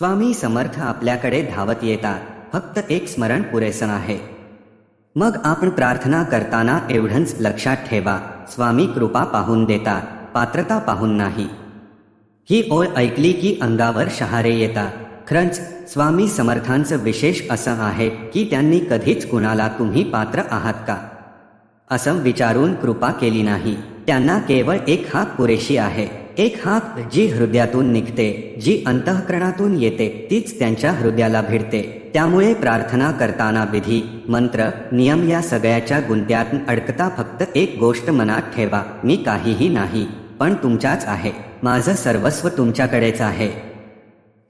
स्वामी समर्थ आपल्याकडे धावत येतात. फक्त एक स्मरण पुरेसं आहे. मग आपण प्रार्थना करताना एवढंच लक्षात ठेवा. स्वामी कृपा पाहून देतात. पात्रता पाहून नाही. ही ओळ ऐकली की अंगावर शहारे येतात. खरंच स्वामी समर्थांचं विशेष असं आहे की त्यांनी कधीच कुणाला तुम्ही पात्र आहात का? असं विचारून कृपा केली नाही. त्यांना केवळ एक हाक पुरेशी आहे. एक हाक जी हृदयातून निघते जी अंतःकरणातून येते तीच त्यांच्या हृदयाला भिडते. त्यामुळे प्रार्थना करताना विधी मंत्र नियम या सगळ्याच्या गुंत्यात अडकता फक्त एक गोष्ट मनात ठेवा मी काहीही नाही पण तुमच्याच आहे माझं सर्वस्व तुमच्याकडेच आहे.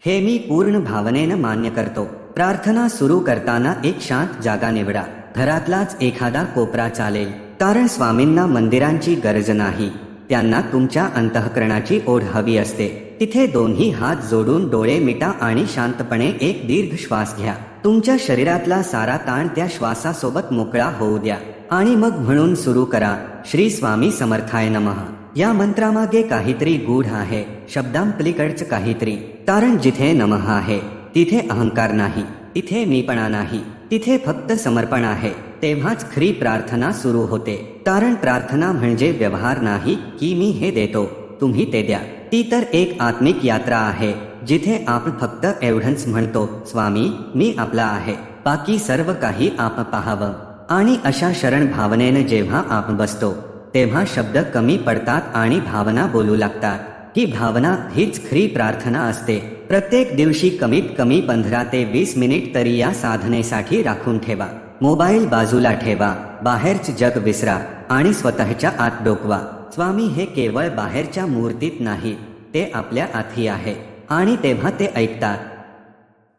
हे मी पूर्ण भावनेनं मान्य करतो. प्रार्थना सुरू करताना एक शांत जागा निवडा. घरातलाच एखादा कोपरा चालेल कारण स्वामींना मंदिरांची गरज नाही. त्यांना तुमच्या अंतःकरणाची ओढ हवी असते. तिथे दोन्ही हात जोडून डोळे मिटा आणि शांतपणे एक दीर्घ श्वास घ्या. तुमच्या शरीरातला सारा ताण त्या श्वासासोबत मोकळा होऊ द्या. आणि मग म्हणून सुरू करा. श्री स्वामी समर्थाय नमः. या मंत्रामागे काहीतरी गूढ आहे. शब्दांपलीकडचं काहीतरी. कारण जिथे नमः आहे तिथे अहंकार नाही. तिथे मीपणा नाही. तिथे फक्त समर्पण आहे. तेव्हाच खरी प्रार्थना सुरू होते. कारण प्रार्थना म्हणजे व्यवहार नाही की मी हे देतो. तुम्ही ते द्या. ती तर एक आत्मिक यात्रा आहे जिथे आपण फक्त एवढंच म्हणतो स्वामी मी आपला आहे. बाकी सर्व काही आप पाहावं. आणि अशा शरण भावनेनं जेव्हा आपण बसतो तेव्हा शब्द कमी पडतात आणि भावना बोलू लागतात. ही भावना हीच खरी प्रार्थना असते. प्रत्येक दिवशी कमीत कमी पंधरा ते वीस मिनिट तरी या साधनेसाठी राखून ठेवा. मोबाईल बाजूला ठेवा बाहेरच जग विसरा आणि स्वतःच्या आत डोकवा. स्वामी हे केवळ बाहेरच्या मूर्तीत नाही ते आपल्या आधी आहे आणि तेव्हा ते ऐकतात.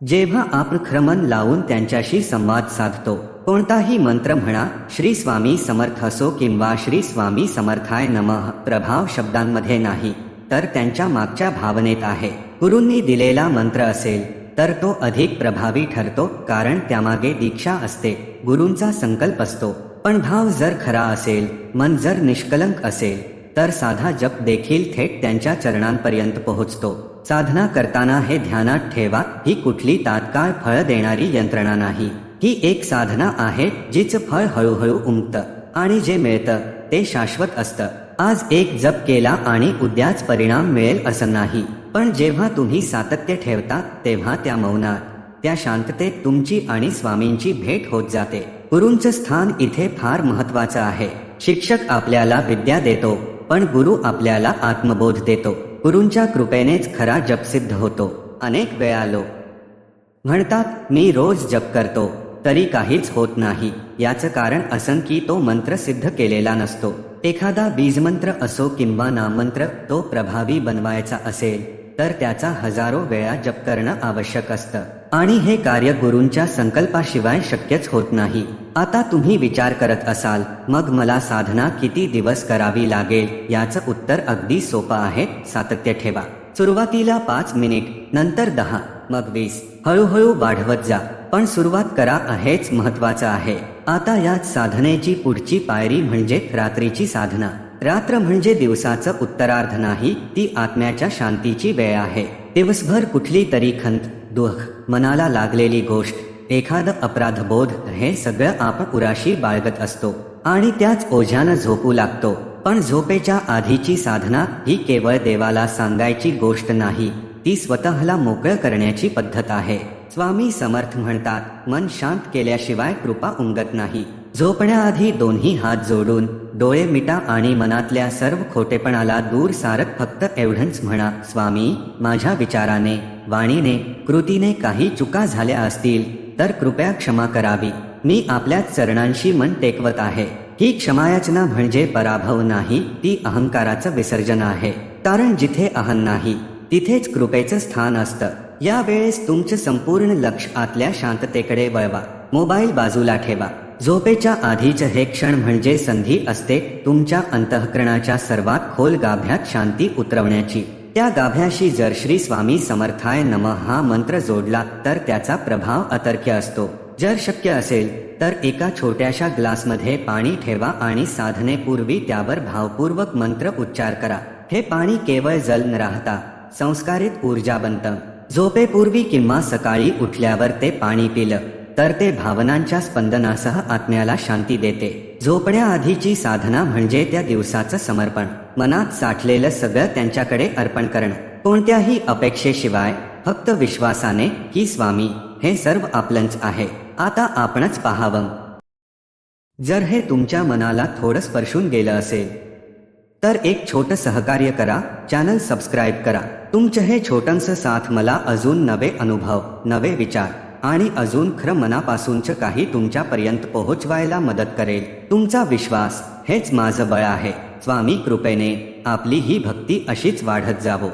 जेव्हा आपण खरमन लावून त्यांच्याशी संवाद साधतो कोणताही मंत्र म्हणा श्री स्वामी समर्थ असो किंवा श्री स्वामी समर्थाय नमः प्रभाव शब्दांमध्ये नाही. तर त्यांच्या मागच्या भावनेत आहे. गुरूंनी दिलेला मंत्र असेल तर तो अधिक प्रभावी ठरतो कारण त्यामागे दीक्षा असते गुरूंचा संकल्प असतो. पण भाव जर खरा असेल मन जर निष्कलंक असेल तर साधा जप देखील थेट त्यांच्या चरणांपर्यंत पोहोचतो. साधना करताना हे ध्यानात ठेवा ही कुठली तात्काळ फळ देणारी यंत्रणा नाही. ही एक साधना आहे जिचं फळ हळूहळू उमतं आणि जे मिळतं ते शाश्वत असतं. आज एक जप केला आणि उद्याच परिणाम मिळेल असं नाही. पण जेव्हा तुम्ही सातत्य ठेवता तेव्हा त्या मौनात त्या शांततेत तुमची आणि स्वामींची भेट होत जाते. गुरूंचं स्थान इथे फार महत्वाचं आहे. शिक्षक आपल्याला विद्या देतो पण गुरु आपल्याला आत्मबोध देतो. गुरूंच्या कृपेनेच खरा जप सिद्ध होतो. अनेक वेळा लोक म्हणतात मी रोज जप करतो. तरी काहीच होत नाही. याचं कारण असं की तो मंत्र सिद्ध केलेला नसतो. एखादा बीजमंत्र असो किंवा नामंत्र तो प्रभावी बनवायचा असेल तर त्याचा हजारो वेळा जप करणं आवश्यक असतं. आणि हे कार्य गुरूंच्या संकल्पाशिवाय शक्यच होत नाही. आता तुम्ही विचार करत असाल मग मला साधना किती दिवस करावी लागेल याचं उत्तर अगदी सोपं आहे सातत्य ठेवा. सुरुवातीला पाच मिनिट नंतर दहा. मग वीस. हळूहळू वाढवत जा. पण सुरुवात करा हेच महत्वाचं आहे. आता यात साधनेची पुढची पायरी म्हणजे रात्रीची साधना. रात्र म्हणजे दिवसाचं उत्तरार्ध नाही ती आत्म्याच्या शांतीची वेळ आहे. दिवसभर कुठली तरी खंत दुःख मनाला लागलेली गोष्ट एखादं अपराधबोध हे सगळं आपण उराशी बाळगत असतो. आणि त्याच ओझ्यानं झोपू लागतो. पण झोपेच्या आधीची साधना ही केवळ देवाला सांगायची गोष्ट नाही. ती स्वतःला मोकळं करण्याची पद्धत आहे. स्वामी समर्थ म्हणतात मन शांत केल्याशिवाय कृपा उमगत नाही. झोपण्याआधी दोन्ही हात जोडून डोळे मिटा आणि मनातल्या सर्व खोटेपणाला दूर सारत फक्त एवढंच म्हणा स्वामी माझ्या विचाराने वाणीने कृतीने काही चुका झाल्या असतील तर कृपया क्षमा करावी. मी आपल्याच चरणांशी मन टेकवत आहे. ही क्षमायाचना म्हणजे पराभव नाही ती अहंकाराचं विसर्जन आहे. कारण जिथे अहं नाही तिथेच कृपेचं स्थान असतं. या वेळेस तुमचं संपूर्ण लक्ष आतल्या शांततेकडे वळवा. मोबाईल बाजूला ठेवा. झोपेच्या आधीच हे क्षण म्हणजे संधी असते तुमच्या अंतःकरणाच्या सर्वात खोल गाभ्यात शांती उतरवण्याची. त्या गाभ्याशी जर श्री स्वामी समर्थाय नम हा मंत्र जोडला तर त्याचा प्रभाव अतर्क्य असतो. जर शक्य असेल तर एका छोट्याशा ग्लासमध्ये पाणी ठेवा आणि साधनेपूर्वी त्यावर भावपूर्वक मंत्र उच्चार करा. हे पाणी केवळ जल न राहता संस्कारित ऊर्जा बनतं. झोपेपूर्वी किंवा सकाळी उठल्यावर ते पाणी पिलं तर ते भावनांच्या स्पंदनासह आत्म्याला शांती देते. झोपण्याआधीची साधना म्हणजे त्या दिवसाचं समर्पण मनात साठलेलं सगळं त्यांच्याकडे अर्पण करणं. कोणत्याही अपेक्षेशिवाय फक्त विश्वासाने की स्वामी हे सर्व आपलंच आहे आता आपणच पाहावं. जर हे तुमच्या मनाला थोडं स्पर्शून गेलं असेल तर एक छोट सहकार्य करा चॅनल सबस्क्राईब करा. तुमचं हे छोटंसं साथ मला अजून नवे अनुभव नवे विचार आणि अजून खरं मनापासूनचं काही तुमच्यापर्यंत पोहोचवायला मदत करेल. तुमचा विश्वास हेच माझं बळ आहे. स्वामी कृपेने आपली ही भक्ती अशीच वाढत जावो.